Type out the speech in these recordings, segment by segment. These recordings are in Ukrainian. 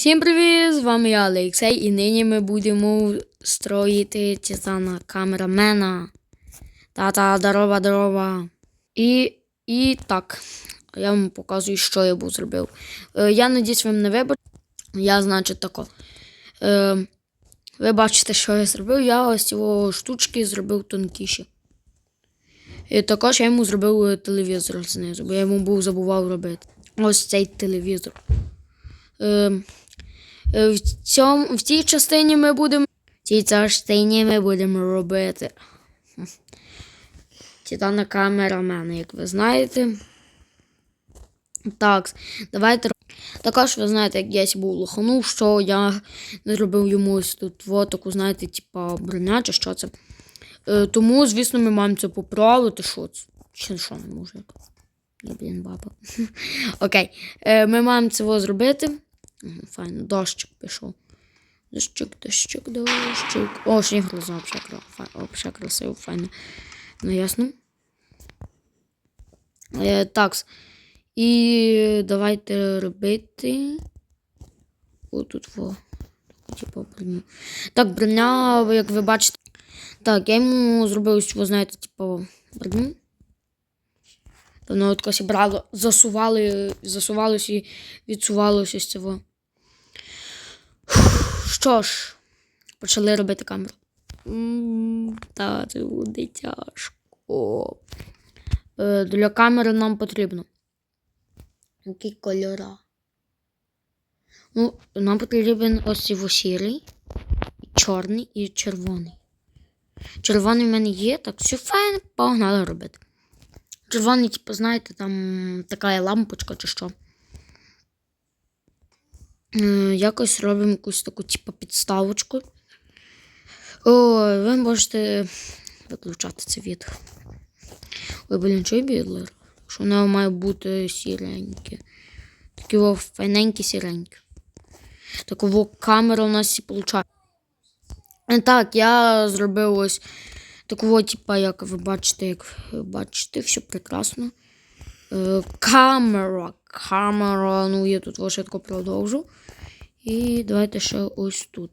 Всім привіт! З вами я Олексій, і нині ми будемо строїти титана камерамена. Та-та, здорова, здорова. І, і так, я вам показую, що я був зробив. Е, я надіюсь, вам не вибачите. Я, значить, тако. Е, ви бачите, що я зробив. Я ось його штучки зробив тонкіші. І також я йому зробив е, телевізор знизу, бо я йому був забував робити. Ось цей телевізор. Е, в, цьому, в цій частині ми будемо. В цій частині ми будемо робити. Титана камерамена, як ви знаєте. Так, давайте. Також ви знаєте, як я був лоханув, що я зробив йому ось тут вот таку, знаєте, типа броня чи що це. Е, тому, звісно, ми маємо це поправити. Що це? Чи що не мужик? Я, блін, баба. Окей. Е, ми маємо це зробити. Мгм, Файно, дощик пішов. Дощик, дощик, дощик. О, взагалі, кра- фа- красиво, файно. Ну, ясно. Е, так. І давайте робити. Отут во. Типу броню. Так, броня, як ви бачите. Так, я йому зробив, ось, ви знаєте, типу, броню. Воно от якось брало, засували, засувалося і відсувалося з цього. Що ж, почали робити камеру. Та це буде тяжко. Е, Для камери нам потрібно. Які кольора? Ну, нам потрібен ось сірий, чорний і червоний. Червоний в мене є, так все файно, погнали робити. Червоний, типу, знаєте, там така лампочка чи що. Е, Якось робимо якусь таку, типу, підставочку. О, ви можете виключати це відео. Ой, блін, чий бідлер? Що воно має бути сіреньке. Такі о, файненькі сіренькі. Таку камера у нас і виходить. Так, я зробив ось таку, типа, як ви бачите, як ви бачите, все прекрасно. Е, камера, камера, ну я тут швидко продовжу. І давайте ще ось тут.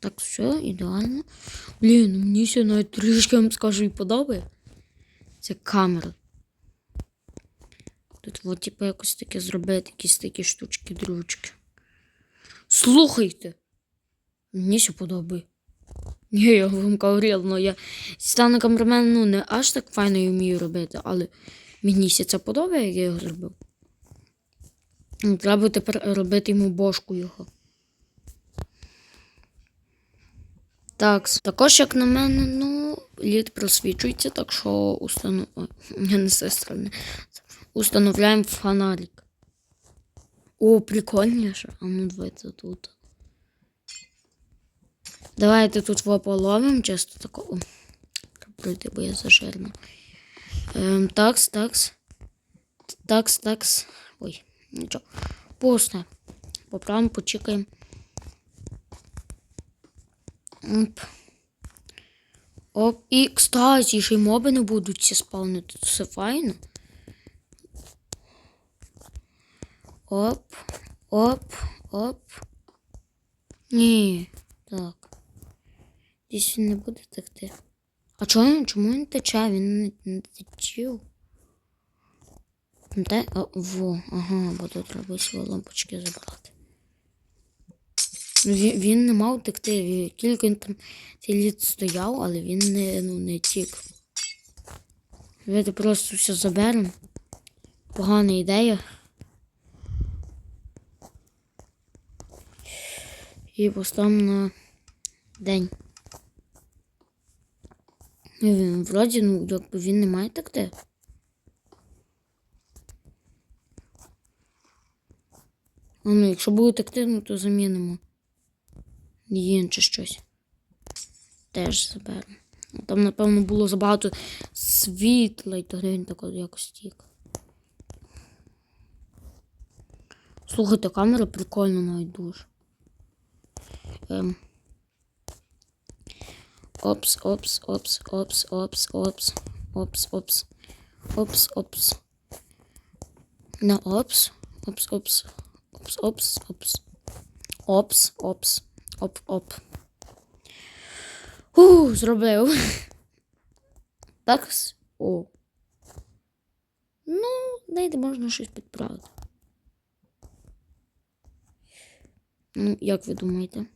Так, все, ідеально. Блін, мені ще навіть трішки вам скажу і подобає. Це камера. Тут, от, типу, якось таке зробити, якісь такі штучки, дрючки. Слухайте! Мені ще подобає. Ні, я вам говорила, ну я стану камерамен, ну не аж так файно і вмію робити, але мені це подобає, як я його зробив. Ну, Треба тепер робити йому бошку його. Так, також, як на мене, ну, лід просвічується, так що установ... Ой, я не цієї сторони. Установляємо фонарик. О, прикольніше. А ну давайте тут. Давайте тут во половим, чисто тако. О, пройти, бо я зажирна. Ем, такс, такс. Такс, такс. Ой, нічого. Пусте. Поправимо, почекаємо. Оп. Оп. І, кстати, ще й моби не будуть ці спавнити. Все файно. Оп. Оп. Оп. Ні. Так. Десь він не буде текти. А чого? Чому він тече? Він не, не течів. Де? О, во, ага, бо тут треба свої лампочки забрати. Він, він не мав текти. Кілька він там літ стояв, але він не, ну, не тік. Давайте просто все заберемо. Погана ідея. І поставимо на день. Ну, Він вроді, ну, якби він не має текти. А ну, якщо буде текти, ну, то замінимо. Їн чи щось. Теж заберемо. Там, напевно, було забагато світла, і тоді він так якось тік. Слухайте, камера прикольна навіть дуже. Ем. Опс, опс, опс, опс, опс, опс, опс, опс, опс, опс. На опс, опс, опс, Опс, опс, опс. Опс, опс. Оп, оп. У, зробив. Так. О. Ну, знаєте, можна щось підправити. Ну, як ви думаєте?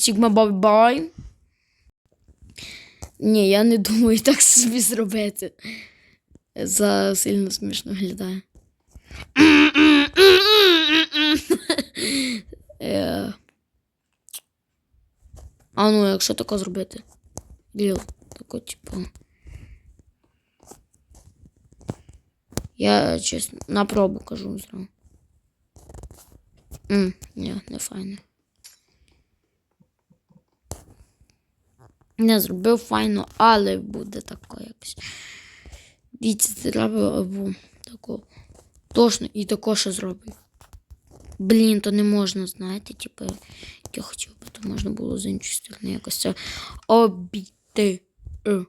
Сігма бай бай. Ні, я не думаю так собі зробити. За сильно смішно виглядає. Е. А ну, якщо тако зробити. Ліл, тако, типу. Я чесно на пробу кажу зразу. Ні, не файно. Не зробив файно, але буде тако якось. Дивіться, треба або тако. Точно, і тако ще зробив. Блін, то не можна, знаєте, типу, як я хотів би, то можна було з іншої сторони якось це обійти. Е.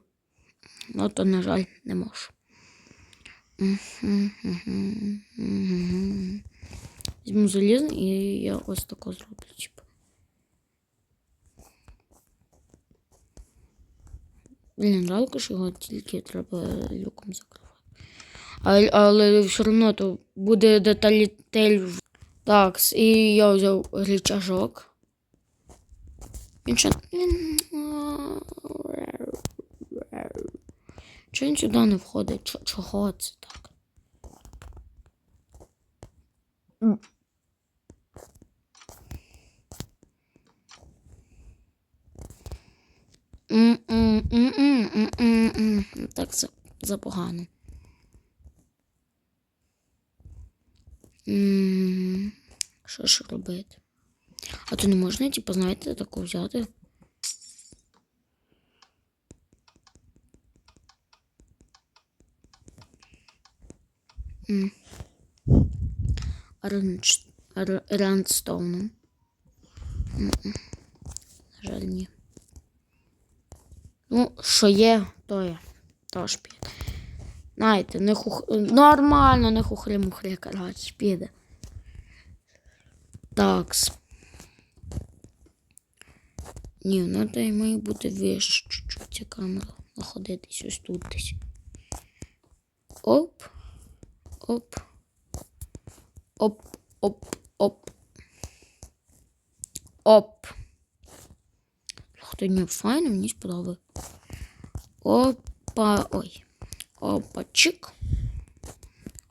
Ну, то, на жаль, не можу. Візьму залізний і я ось тако зроблю, типу. Блін, жалко, що його тільки треба люком закривати. Але, але все одно то буде деталітель. Так, і я взяв рычажок. Він ще... Чого він сюди не входить? Чого це так? М-м-м-м-м-м-м. Так за, запогано. Що ж робити? А то не можна, типу, знаєте, таку взяти. М. Ренч- р- На жаль, ні. Ну, що є, то є. Тож піде. Знаєте, не хух... нормально, не хухрі-мухрі, коротше, піде. Такс. Ні, ну то й має бути вище чуть-чуть ця камера. Находитись ось тут десь. Оп. Оп. Оп, оп, оп. Оп. Слухайте, ні, файно, мені сподобалось. Опа. Ой. Опачик.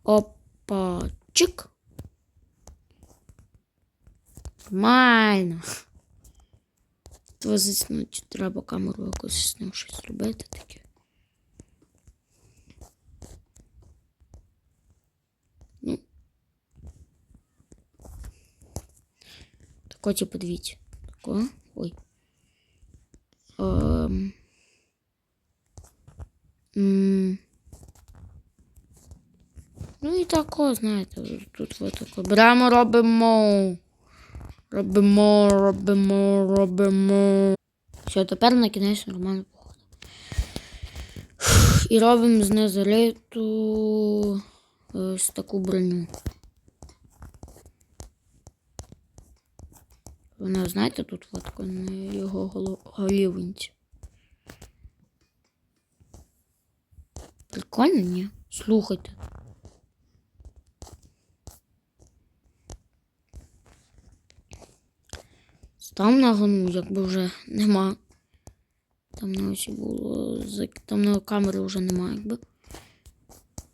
Опачик. Нормально. То заснуть треба камеру якось з ним щось зробити таке. Ну. Тако, типу, дивіться. Тако. Ой. Ем. М. Ну і тако, знаєте, тут ви тако. Беремо, робимо. Робимо, робимо, робимо. Все, тепер на кінець нормально походу. І робимо з незалиту ось таку броню. Вона, знаєте, тут фотка на його голо- голівенці. Прикольно, ні? Слухайте. Там на гону, якби вже нема. Там на ось було. Там на камери вже нема, якби.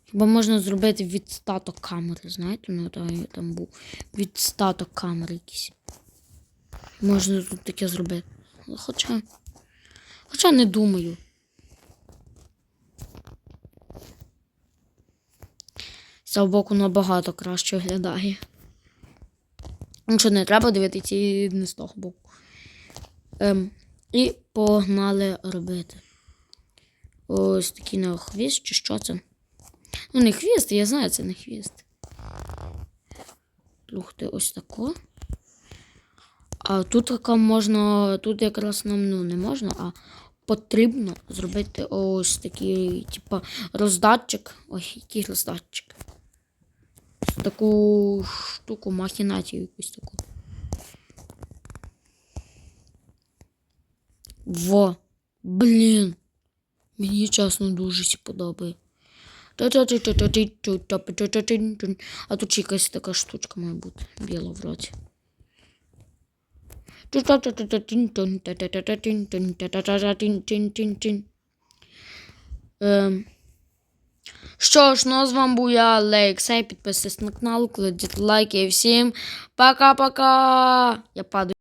Хіба можна зробити відстаток камери, знаєте? Ну там, там був відстаток камери якийсь. Можна тут таке зробити. Хоча. Хоча не думаю. З цього боку набагато краще виглядає. Що, не треба дивитися і не з того боку. Ем, і погнали робити. Ось такий на хвіст, чи що це? Ну, не хвіст, я знаю, це не хвіст. Слухайте, ось тако. А тут така можна. Тут якраз нам ну, не можна, а потрібно зробити ось такий, типа, роздатчик. Ой, який роздатчик. Таку штуку, махінацію якусь таку. Во. Блін. Мені чесно дуже сі подобає. А тут ще якась така штучка має бути. Біла вроді. Ем. Що ж, ну з вами був я, Алексей. Підписуйтесь на канал, кладіть лайки і всім пока-пока. Я падаю.